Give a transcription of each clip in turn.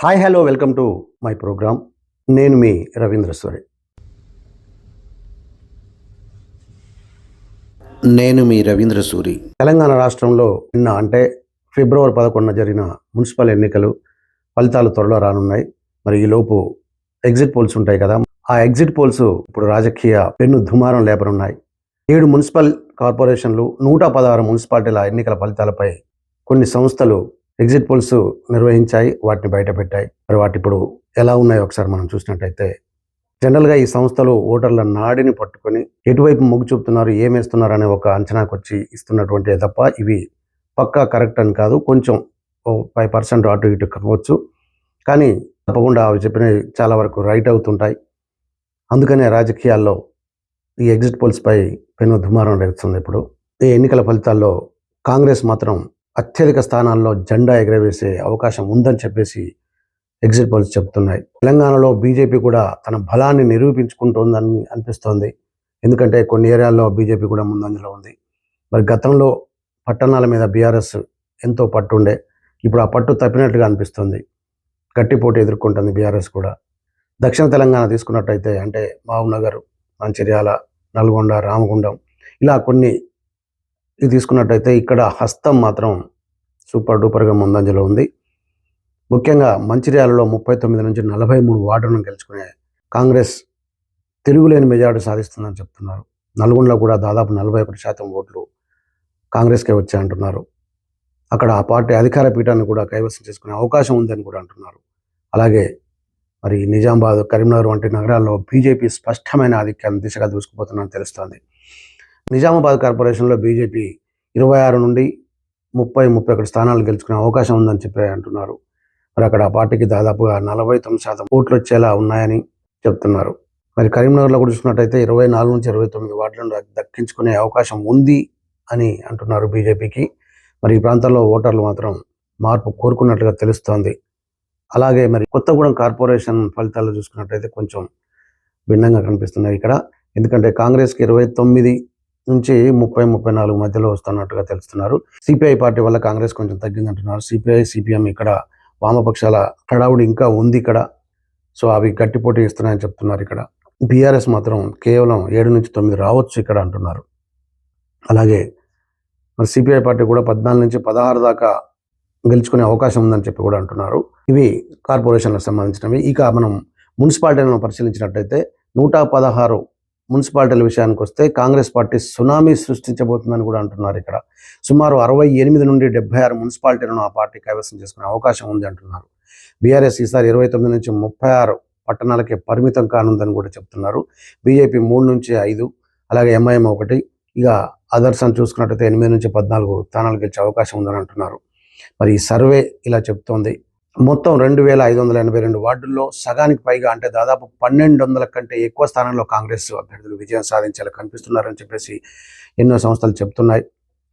Hi hello welcome to my program. నేను మీ రవీంద్ర సూరి నేను మీ రవీంద్ర సూరి తెలంగాణ రాష్ట్రంలో నిన్న అంటే ఫిబ్రవరి పదకొండున జరిగిన మున్సిపల్ ఎన్నికలు ఫలితాలు త్వరలో రానున్నాయి. మరి ఈ లోపు ఎగ్జిట్ పోల్స్ ఉంటాయి కదా. ఆ ఎగ్జిట్ పోల్స్ ఇప్పుడు రాజకీయ పెన్ను దుమారం లేపనున్నాయి. ఏడు మున్సిపల్ కార్పొరేషన్లు నూట పదహారు మున్సిపాలిటీల ఎన్నికల ఫలితాలపై కొన్ని సంస్థలు ఎగ్జిట్ పోల్స్ నిర్వహించాయి వాటిని బయటపెట్టాయి. మరి వాటి ఇప్పుడు ఎలా ఉన్నాయో ఒకసారి మనం చూసినట్టయితే జనరల్గా ఈ సంస్థలు ఓటర్ల నాడిని పట్టుకొని ఎటువైపు మొగ్గు చూపుతున్నారు ఏమేస్తున్నారు అనే ఒక అంచనాకు వచ్చి ఇస్తున్నటువంటి తప్ప ఇవి పక్కా కరెక్ట్ అని కాదు. కొంచెం ఫైవ్ పర్సెంట్ అటు ఇటు కావచ్చు. కానీ తప్పకుండా అవి చెప్పినవి చాలా వరకు రైట్ అవుతుంటాయి. అందుకనే రాజకీయాల్లో ఈ ఎగ్జిట్ పోల్స్పై పెను దుమారం రేగుతుంది ఇప్పుడు. ఈ ఎన్నికల ఫలితాల్లో కాంగ్రెస్ మాత్రం అత్యధిక స్థానాల్లో జెండా ఎగరవేసే అవకాశం ఉందని చెప్పేసి ఎగ్జిట్ పోల్స్ చెప్తున్నాయి. తెలంగాణలో బీజేపీ కూడా తన బలాన్ని నిరూపించుకుంటోందని అనిపిస్తోంది. ఎందుకంటే కొన్ని ఏరియాల్లో బీజేపీ కూడా ముందంజలో ఉంది. మరి గతంలో పట్టణాల మీద బీఆర్ఎస్ ఎంతో పట్టుండే. ఇప్పుడు ఆ పట్టు తప్పినట్టుగా అనిపిస్తుంది. గట్టి పోటీ ఎదుర్కొంటుంది బీఆర్ఎస్ కూడా. దక్షిణ తెలంగాణ తీసుకున్నట్టయితే అంటే మహబూబ్నగర్ మంచిర్యాల నల్గొండ రామగుండం ఇలా కొన్ని ఇది తీసుకున్నట్టయితే ఇక్కడ హస్తం మాత్రం సూపర్ డూపర్గా ముందంజలో ఉంది. ముఖ్యంగా మంచిర్యాలలో ముప్పై తొమ్మిది నుంచి నలభై మూడు వార్డులను గెలుచుకునే కాంగ్రెస్ తిరుగులేని మెజార్టీ సాధిస్తుందని చెప్తున్నారు. నల్గొండలో కూడా దాదాపు నలభై ఒకటి శాతం ఓట్లు కాంగ్రెస్కే వచ్చాయంటున్నారు. అక్కడ ఆ పార్టీ అధికార పీఠాన్ని కూడా కైవసం చేసుకునే అవకాశం ఉందని కూడా అంటున్నారు. అలాగే మరి నిజామాబాద్ కరీంనగర్ వంటి నగరాల్లో బీజేపీ స్పష్టమైన ఆధిక్యాన్ని దిశగా దూసుకుపోతుందని తెలుస్తోంది. నిజామాబాద్ కార్పొరేషన్లో బీజేపీ ఇరవై ఆరు నుండి ముప్పై ముప్పై ఒకటి స్థానాలు గెలుచుకునే అవకాశం ఉందని చెప్పి అంటున్నారు. మరి అక్కడ ఆ పార్టీకి దాదాపుగా నలభై తొమ్మిది శాతం ఓట్లు వచ్చేలా ఉన్నాయని చెప్తున్నారు. మరి కరీంనగర్లో కూడా చూసుకున్నట్టయితే ఇరవై నాలుగు నుంచి ఇరవై తొమ్మిది వార్డులను దక్కించుకునే అవకాశం ఉంది అని అంటున్నారు బీజేపీకి. మరి ఈ ప్రాంతాల్లో ఓటర్లు మాత్రం మార్పు కోరుకున్నట్లుగా తెలుస్తోంది. అలాగే మరి కొత్తగూడెం కార్పొరేషన్ ఫలితాలు చూసుకున్నట్టయితే కొంచెం భిన్నంగా కనిపిస్తున్నాయి ఇక్కడ. ఎందుకంటే కాంగ్రెస్కి ఇరవై తొమ్మిది నుంచి ముప్పై ముప్పై నాలుగు మధ్యలో వస్తున్నట్టుగా తెలుస్తున్నారు. సిపిఐ పార్టీ వల్ల కాంగ్రెస్ కొంచెం తగ్గిందంటున్నారు. సిపిఐ సిపిఎం ఇక్కడ వామపక్షాల హడావుడి ఇంకా ఉంది ఇక్కడ. సో అవి గట్టి పోటీ ఇస్తున్నాయని చెప్తున్నారు ఇక్కడ. బీఆర్ఎస్ మాత్రం కేవలం ఏడు నుంచి తొమ్మిది రావచ్చు ఇక్కడ అంటున్నారు. అలాగే మరి సిపిఐ పార్టీ కూడా పద్నాలుగు నుంచి పదహారు దాకా గెలుచుకునే అవకాశం ఉందని చెప్పి కూడా అంటున్నారు. ఇవి కార్పొరేషన్లకు సంబంధించినవి. ఇక మనం మున్సిపాలిటీలను పరిశీలించినట్టయితే నూట పదహారు మున్సిపాలిటీల విషయానికి వస్తే కాంగ్రెస్ పార్టీ సునామీ సృష్టించబోతుందని కూడా అంటున్నారు ఇక్కడ. సుమారు అరవై ఎనిమిది నుండి డెబ్బై ఆరు మున్సిపాలిటీలను ఆ పార్టీ కైవసం చేసుకునే అవకాశం ఉంది అంటున్నారు. బీఆర్ఎస్ ఈసారి ఇరవై తొమ్మిది నుంచి ముప్పై ఆరు పట్టణాలకే పరిమితం కానుందని కూడా చెప్తున్నారు. బీజేపీ మూడు నుంచి ఐదు అలాగే ఎంఐఎం ఒకటి ఇక అదర్స్ అని చూసుకున్నట్టయితే ఎనిమిది నుంచి పద్నాలుగు స్థానాలు గెలిచే అవకాశం ఉందని అంటున్నారు. మరి ఈ సర్వే ఇలా చెప్తోంది. మొత్తం రెండు వేల ఐదు వందల ఎనభై రెండు వార్డుల్లో సగానికి పైగా అంటే దాదాపు పన్నెండు వందల కంటే ఎక్కువ స్థానంలో కాంగ్రెస్ అభ్యర్థులు విజయం సాధించేలా కనిపిస్తున్నారని చెప్పేసి ఎన్నో సంస్థలు చెప్తున్నాయి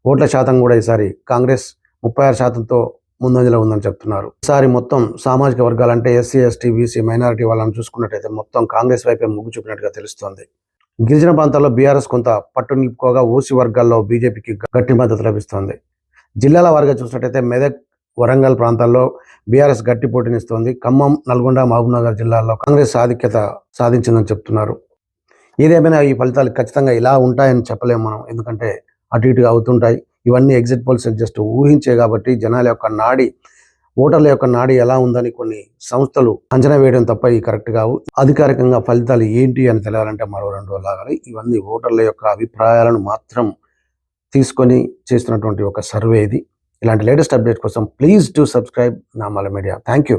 ఓట్ల శాతం కూడా ఈసారి కాంగ్రెస్ ముప్పై ఆరు శాతంతో ముందంజలో ఉందని చెప్తున్నారు. ఈసారి మొత్తం సామాజిక వర్గాలు అంటే ఎస్సీ ఎస్టీ బీసీ మైనారిటీ వాళ్ళని చూసుకున్నట్టయితే మొత్తం కాంగ్రెస్ వైపే మొగ్గు చూపినట్టుగా తెలుస్తోంది. గిరిజన ప్రాంతాల్లో బీఆర్ఎస్ కొంత పట్టు నిలుపుకోగా ఓసీ వర్గాల్లో బీజేపీకి గట్టి మద్దతు లభిస్తోంది. జిల్లాల వారిగా చూసినట్టయితే మెదక్ వరంగల్ ప్రాంతాల్లో బీఆర్ఎస్ గట్టి పోటీనిస్తోంది. ఖమ్మం నల్గొండ మహబూబ్నగర్ జిల్లాల్లో కాంగ్రెస్ ఆధిక్యత సాధించిందని చెప్తున్నారు. ఏదేమైనా ఈ ఫలితాలు ఖచ్చితంగా ఇలా ఉంటాయని చెప్పలేము మనం. ఎందుకంటే అటు ఇటుగా అవుతుంటాయి. ఇవన్నీ ఎగ్జిట్ పోల్స్ జస్ట్ ఊహించే కాబట్టి జనాల యొక్క నాడి ఓటర్ల యొక్క నాడి ఎలా ఉందని కొన్ని సంస్థలు అంచనా వేయడం తప్ప ఈ కరెక్ట్ కావు. అధికారికంగా ఫలితాలు ఏంటి అని తెలియాలంటే మరో రెండు రోజులు ఇవన్నీ ఓటర్ల యొక్క అభిప్రాయాలను మాత్రం తీసుకొని చేస్తున్నటువంటి ఒక సర్వే ఇది. ఇలాంటి లేటెస్ట్ అప్డేట్ కోసం please to subscribe Namala media. Thank you